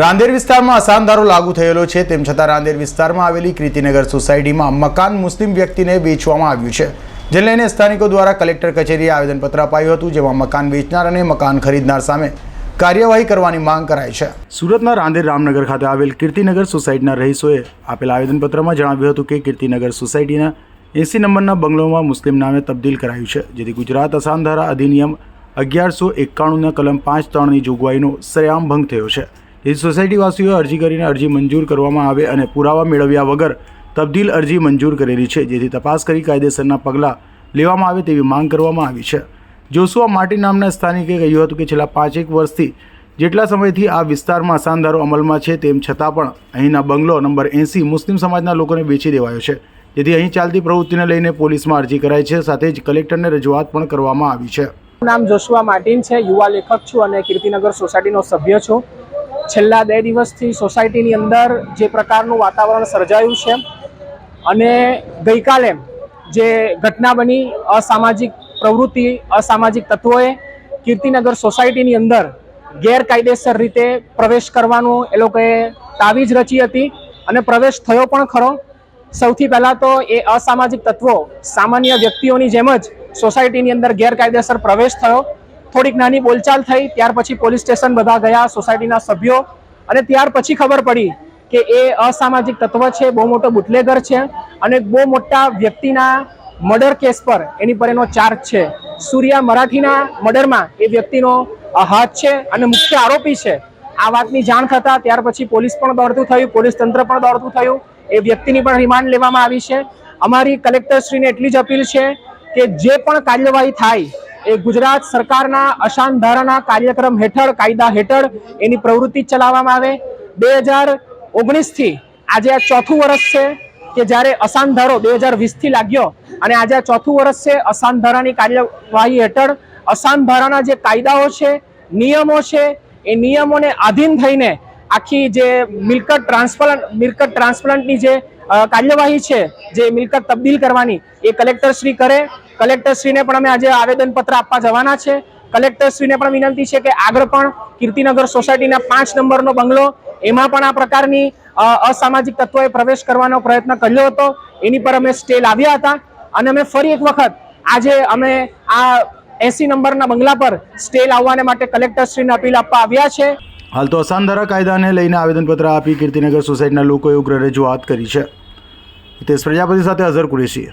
રાંદેર વિસ્તારમાં અસાનધારો લાગુ થયેલો છે. તેમ છતાં રાંદેર વિસ્તારમાં આવેલી કૃતિનગર સોસાયટીમાં મકાન મુસ્લિમ વ્યક્તિને વેચવામાં આવ્યું છે. જે લઈને સ્થાનિકો દ્વારા કલેક્ટર કચેરીએ આવેદનપત્ર અપાયું હતું, જેમાં મકાન વેચનાર અને મકાન ખરીદનાર સામે કાર્યવાહી કરવાની માંગ કરાઈ છે. સુરતના રાંદેર રામનગર ખાતે આવેલ કીર્તિનગર સોસાયટીના રહીશોએ આપેલ આવેદનપત્રમાં જણાવ્યું હતું કે કીર્તિનગર સોસાયટીના એસી નંબરના બંગલોમાં મુસ્લિમ નામે તબદીલ કરાયું છે, જેથી ગુજરાત અસાનધારા અધિનિયમ અગિયારસો એકાણુંના કલમ પાંચ ત્રણની જોગવાઈનો સરેઆમ ભંગ થયો છે. તેથી સોસાયટીવાસીઓએ અરજી કરીને અરજી મંજૂર કરવામાં આવે અને પુરાવા મેળવ્યા વગર તબદીલ અરજી મંજૂર કરેલી છે, જેથી તપાસ કરી કાયદેસરના પગલાં લેવામાં આવે તેવી માંગ કરવામાં આવી છે. જોશુઆ માર્ટી નામના સ્થાનિકે કહ્યું હતું કે છેલ્લા પાંચેક વર્ષથી જેટલા સમયથી આ વિસ્તારમાં અસાનધારો અમલમાં છે, તેમ છતાં પણ અહીંના બંગલો નંબર એંસી મુસ્લિમ સમાજના લોકોને વેચી દેવાયો છે. જેથી અહીં ચાલતી પ્રવૃત્તિને લઈને પોલીસમાં અરજી કરાઈ છે, સાથે જ કલેક્ટરને રજૂઆત પણ કરવામાં આવી છે. નામ જોશુઆ માર્ટિન છે, યુવા લેખક છું અને કીર્તિનગર સોસાયટીનો સભ્ય છું. છેલ્લા બે દિવસથી સોસાયટીની અંદર જે પ્રકારનું વાતાવરણ સર્જાયું છે અને ગઈકાલે જે ઘટના બની અસામાજિક પ્રવૃત્તિ, અસામાજિક તત્વોએ કીર્તિનગર સોસાયટીની અંદર ગેરકાયદેસર રીતે પ્રવેશ કરવાનું એ લોકોએ તાવીજ રચી હતી અને પ્રવેશ થયો પણ ખરો. સૌથી પહેલાં તો એ અસામાજિક તત્વો સામાન્ય વ્યક્તિઓની જેમ જ સોસાયટીની અંદર ગેરકાયદેસર પ્રવેશ થયો. થોડીક નાની બોલચાલ થઈ, ત્યાર પછી પોલીસ સ્ટેશન બધા ગયા, સોસાયટીના સભ્યો. અને ત્યાર પછી ખબર પડી કે એ અસામાજિક તત્વ છે, બહુ મોટો બુટલેગર છે અને બહુ મોટા વ્યક્તિના મર્ડર કેસ પર એની પર એનો ચાર્જ છે. સૂર્યા મરાઠીના મર્ડરમાં એ વ્યક્તિનો હાથ છે અને મુખ્ય આરોપી છે. આ વાતની જાણ થતાં ત્યાર પછી પોલીસ પણ દોડતું થયું, પોલીસ તંત્ર પણ દોડતું થયું. એ વ્યક્તિની પણ રિમાન્ડ લેવામાં આવી છે. અમારી કલેક્ટરશ્રીને એટલી જ અપીલ છે કે જે પણ કાર્યવાહી થાય એ ગુજરાત સરકારના અશાંત ધારાના કાર્યક્રમ હેઠળ, કાયદા હેઠળ એની પ્રવૃત્તિ ચલાવવામાં આવે. બે હજાર ઓગણીસથી આજે આ ચોથું વર્ષ છે કે જ્યારે અશાંત ધારો બે હજાર વીસથી લાગ્યો અને આજે આ ચોથું વર્ષ છે અશાંત ધારાની કાર્યવાહી હેઠળ. અશાંત ધારાના જે કાયદાઓ છે, નિયમો છે, એ નિયમોને આધીન થઈને આખી જે મિલકત ટ્રાન્સપ્લાન્ટ, મિલકત ટ્રાન્સપ્લાન્ટની જે કાર્યવાહી છે, જે મિલકત તબદીલ કરવાની, એ કલેક્ટરશ્રી કરે. કલેક્ટરશ્રીને પણ અમે આજે આવેદનપત્ર આપવા જવાના છે. કલેક્ટરશ્રીને પણ વિનંતી છે કે આગળ પણ કીર્તિનગર સોસાયટીના પાંચ નંબરનો બંગલો, એમાં પણ આ પ્રકારની અસામાજિક તત્વોએ પ્રવેશ કરવાનો પ્રયત્ન કર્યો હતો. એની પર અમે સ્ટે લાવ્યા હતા. અને અમે ફરી એક વખત આજે અમે આ એસી નંબરના બંગલા પર સ્ટે લાવવાને માટે કલેક્ટરશ્રીને અપીલ આપવા આવ્યા છે. હાલ તો અસાનધારા કાયદાને લઈને આવેદનપત્ર આપી કીર્તિનગર સોસાયટીના લોકોએ ઉગ્ર રજૂઆત કરી છે. હિતેશ પ્રજાપતિ સાથે અઝર કુરેશી